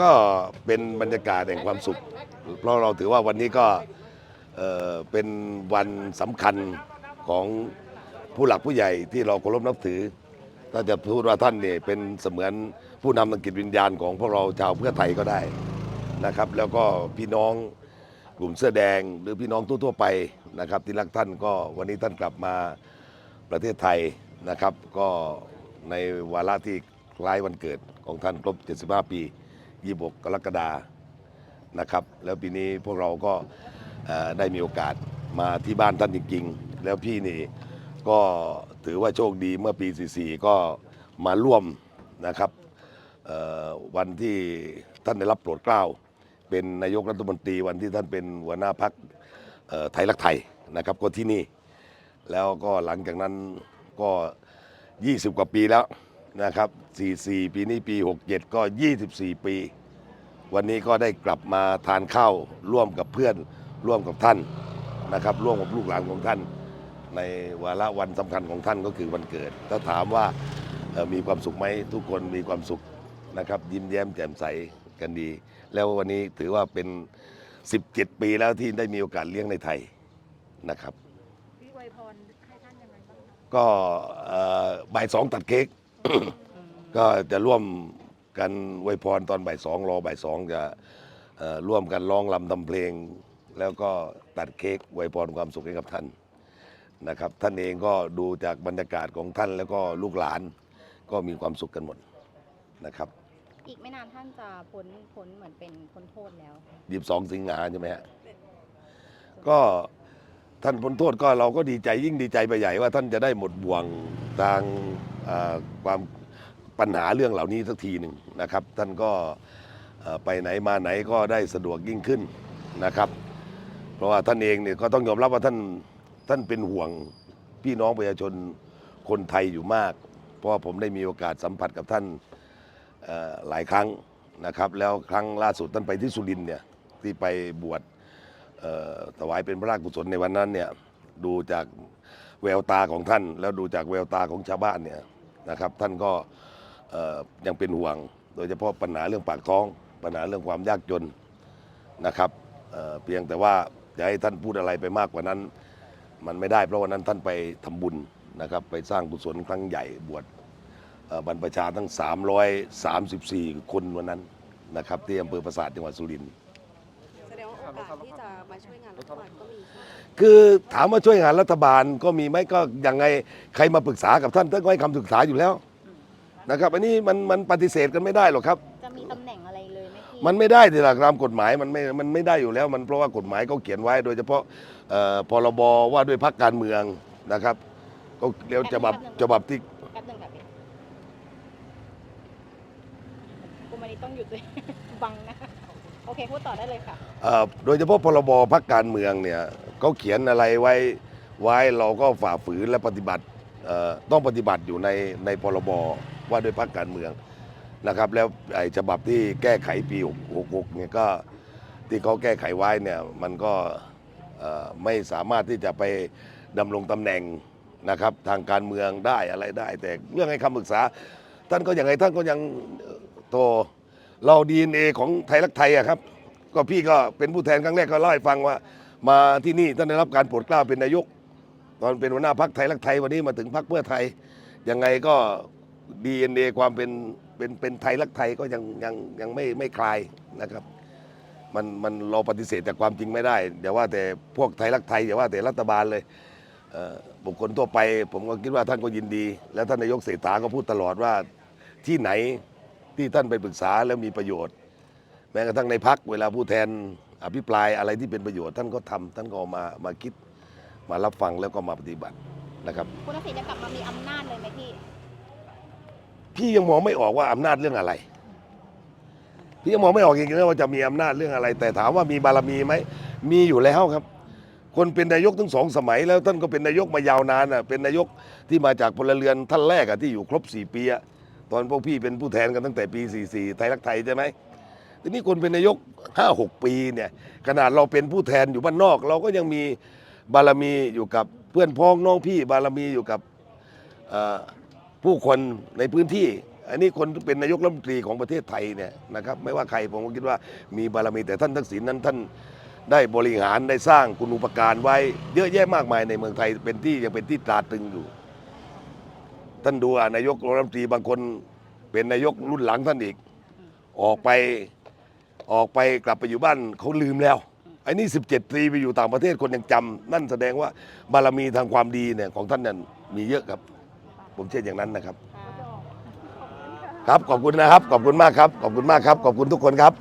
ก็เป็นบรรยากาศแห่งความสุข เพราะเราถือว่าวันนี้ก็เอ่อเป็นวันสำคัญของผู้หลักผู้ใหญ่ที่เราเคารพนับถือ ถ้าจะพูดว่าท่านเนี่ยเป็นเสมือนผู้นำทางจิตวิญญาณของพวกเราชาวเพื่อไทยก็ได้นะครับ แล้วก็พี่น้องกลุ่มเสื้อแดงหรือพี่น้องทั่วๆไปนะครับ ที่รักท่านก็วันนี้ท่านกลับมาประเทศไทยนะครับ ก็ในวาระที่คล้ายวันเกิดของท่านครบ 75 ปี 26 กรกฎานะครับ แล้วปีนี้พวกเราก็ได้มีโอกาสมาที่บ้านท่านจริงๆ แล้วพี่นี่ก็ถือว่าโชคดีเมื่อปี 44 ก็มาร่วมนะครับวันที่ท่านได้รับโปรดเกล้า เป็นนายกรัฐมนตรีวันที่ท่านเป็นหัวหน้าพักไทยรักไทยนะครับก็ที่นี่ แล้วก็หลังจากนั้นก็ 20 กว่าปีแล้ว นะครับ 44 ปีนี้ปี 67 ก็ 24 ปี วันนี้ก็ได้กลับมาทานข้าวร่วมกับเพื่อนร่วมกับท่านนะครับ ร่วมกับลูกหลานของท่าน ในวาระวันสำคัญของท่านก็คือวันเกิด ถ้าถามว่าเอ่อมีความสุขไหมทุกคนมีความสุขนะครับ ยิ้มแย้มแจ่มใสกันดี แล้ววันนี้ถือว่าเป็น 17 ปีแล้วที่ได้มีโอกาสเลี้ยงในไทยนะครับพี่อวยพรให้ท่านยังไงบ้างคะก็เอ่อบ่ายสองตัดเค้ก ก็จะร่วมกันอวยพรตอนบ่ายสองรอบ่ายสองจะเอ่อร่วมกันร้องลำทำเพลง แล้วก็ตัดเค้กอวยพรความสุขให้กับท่านนะครับ ท่านเองก็ดูจากบรรยากาศของท่านแล้วก็ลูกหลานก็มีความสุขกันหมดนะครับ อีกไม่นานท่านจะพ้นพ้นเหมือนเป็นพ้นโทษแล้ว ยีบสองสิงหาใช่ไหมฮะ ก็ท่านพ้นโทษก็เราก็ดีใจยิ่งดีใจไปใหญ่ว่าท่านจะได้หมดบ่วงทางเอ่อ ความปัญหาเรื่องเหล่านี้สักทีหนึ่งนะครับ ท่านก็ไปไหนมาไหนก็ได้สะดวกยิ่งขึ้นนะครับ เพราะว่าท่านเองเนี่ยก็ต้องยอมรับว่าท่านท่านเป็นห่วงพี่น้องประชาชนคนไทยอยู่มาก เพราะผมได้มีโอกาสสัมผัสกับท่านหลายครั้งนะครับ แล้วครั้งล่าสุดท่านไปที่สุรินทร์เนี่ยที่ไปบวชถวายเป็นพระราชกุศลในวันนั้นเนี่ยดูจากแววตาของท่าน แล้วดูจากแววตาของชาวบ้านเนี่ย นะครับ ท่านก็ยังเป็นห่วง โดยเฉพาะปัญหาเรื่องปากท้อง ปัญหาเรื่องความยากจนนะครับเเพียงแต่ว่าจะให้ท่านพูดอะไรไปมากกว่านั้น มันไม่ได้เพราะวันนั้นท่านไปทำบุญนะครับ ไปสร้างกุศลครั้งใหญ่บวชบรรพชาทั้ง 334 คนวันนั้นนะครับที่อำเภอปราสาทจังหวัดสุรินทร์ อกาสที่จะมาช่วยงานรัฐบาลก็มีใช่ไหมคือถามว่าช่วยงานรัฐบาลก็มีไหมก็ยังไงใครมาปรึกษากับท่านท่านก็ให้คำปรึกษาอยู่แล้วนะครับอันนี้มันมันปฏิเสธกันไม่ได้หรอกครับ จะมีตำแหน่งอะไรเลยไหมพี่มันไม่ได้ที่หลักตามกฎหมายมันไม่มันไม่ได้อยู่แล้ว มันเพราะว่ากฎหมายเขาเขียนไว้ โดยเฉพาะเอ่อพรบว่าด้วยพักการเมืองนะครับ ก็เรียกฉบับฉบับที่ แป๊บหนึงค่ะพี่กูมันนี้ต้องหยุดเลย บังนะ โอเคพูดต่อได้เลยค่ะเอ่อโดยเฉพาะพรบพักการเมืองเนี่ยเขาเขียนอะไรไว้ไว้เราก็ฝ่าฝืนและปฏิบัติเอ่อต้องปฏิบัติอยู่ในในพรบว่าด้วยพักการเมืองนะครับแล้วไอ้ฉบับที่แก้ไขปี66เนี่ยก็ที่เขาแก้ไขไว้เนี่ยมันก็เอ่อไม่สามารถที่จะไปดำรงตำแหน่งนะครับทางการเมืองได้อะไรได้ แต่เรื่องให้คำปรึกษา ท่านก็อย่างไรท่านก็ยังเอ่อโต เราดีเอของไทยรักไทยอะครับ ก็พี่ก็เป็นผู้แทนครั้งแรกก็เล่าให้ฟังว่า มาที่นี่ท่านได้รับการโปรดเกล้าเป็นนายก ตอนเป็นหัวหน้าพักไทยรักไทยวันนี้มาถึงพักเพื่อไทยยังไงก็ดีเอ็นเอความเป็นเป็นเป็นไทยรักไทยก็ยังยังยังไม่ไม่คลายนะครับ มันมันเราปฏิเสธจากความจริงไม่ได้อย่าว่าแต่พวกไทยรักไทยอย่าว่าแต่รัฐบาลเลยเอ่อบุคคลทั่วไป ผมก็คิดว่าท่านก็ยินดี แล้วท่านนายกเศรษฐาก็พูดตลอดว่าที่ไหน ที่ท่านไปปรึกษาแล้วมีประโยชน์ แม้กระทั่งในพักเวลาผู้แทนอภิปรายอะไรที่เป็นประโยชน์ท่านก็ทำท่านก็เอามามาคิดมารับฟังแล้วก็มาปฏิบัตินะครับคุณทักษิณจะกลับมามีอำนาจเลยไหมพี่ พี่ยังมองไม่ออกว่าอำนาจเรื่องอะไร พี่ยังมองไม่ออกจริงๆนะว่าจะมีอำนาจเรื่องอะไร แต่ถามว่ามีบารมีไหมมีอยู่แล้วครับ คนเป็นนายกทั้งสองสมัยแล้วท่านก็เป็นนายกมายาวนานอะเป็นนายกที่มาจากพลเรือนท่านแรกอะที่อยู่ครบสี่ปีอะ ตอนพวกพี่เป็นผู้แทนกันตั้งแต่ปี 44 ไทยรักไทยใช่ไหมทีนี้คนเป็นนายกห้าหกปีเนี่ยขนาดเราเป็นผู้แทนอยู่บ้านนอก เราก็ยังมีบารมีอยู่กับเพื่อนพ้องน้องพี่บารมีอยู่กับผู้คนในพื้นที่ อันนี้คนเป็นนายกรัฐมนตรีของประเทศไทยเนี่ยนะครับไม่ว่าใครผมก็คิดว่ามีบารมีแต่ท่านทักษิณนั้นท่านได้บริหารได้สร้างคุณูปการไว้เยอะแยะมากมายในเมืองไทยเป็นที่ยังเป็นที่ตราตรึงอยู่ ท่านดูอะนายกรัฐมนตรีบางคนเป็นนายกรุ่นหลังท่านอีก ออกไปออกไปกลับไปอยู่บ้านเขาลืมแล้วไอ้นี่ 17 ปีไปอยู่ต่างประเทศคนยังจำนั่นแสดงว่าบารมีทางความดีเนี่ยของท่านนั้นมีเยอะครับ ผมเชื่ออย่างนั้นนะครับค่ะครับขอบคุณนะครับ ขอบคุณมากครับ ขอบคุณมากครับ ขอบคุณทุกคนครับ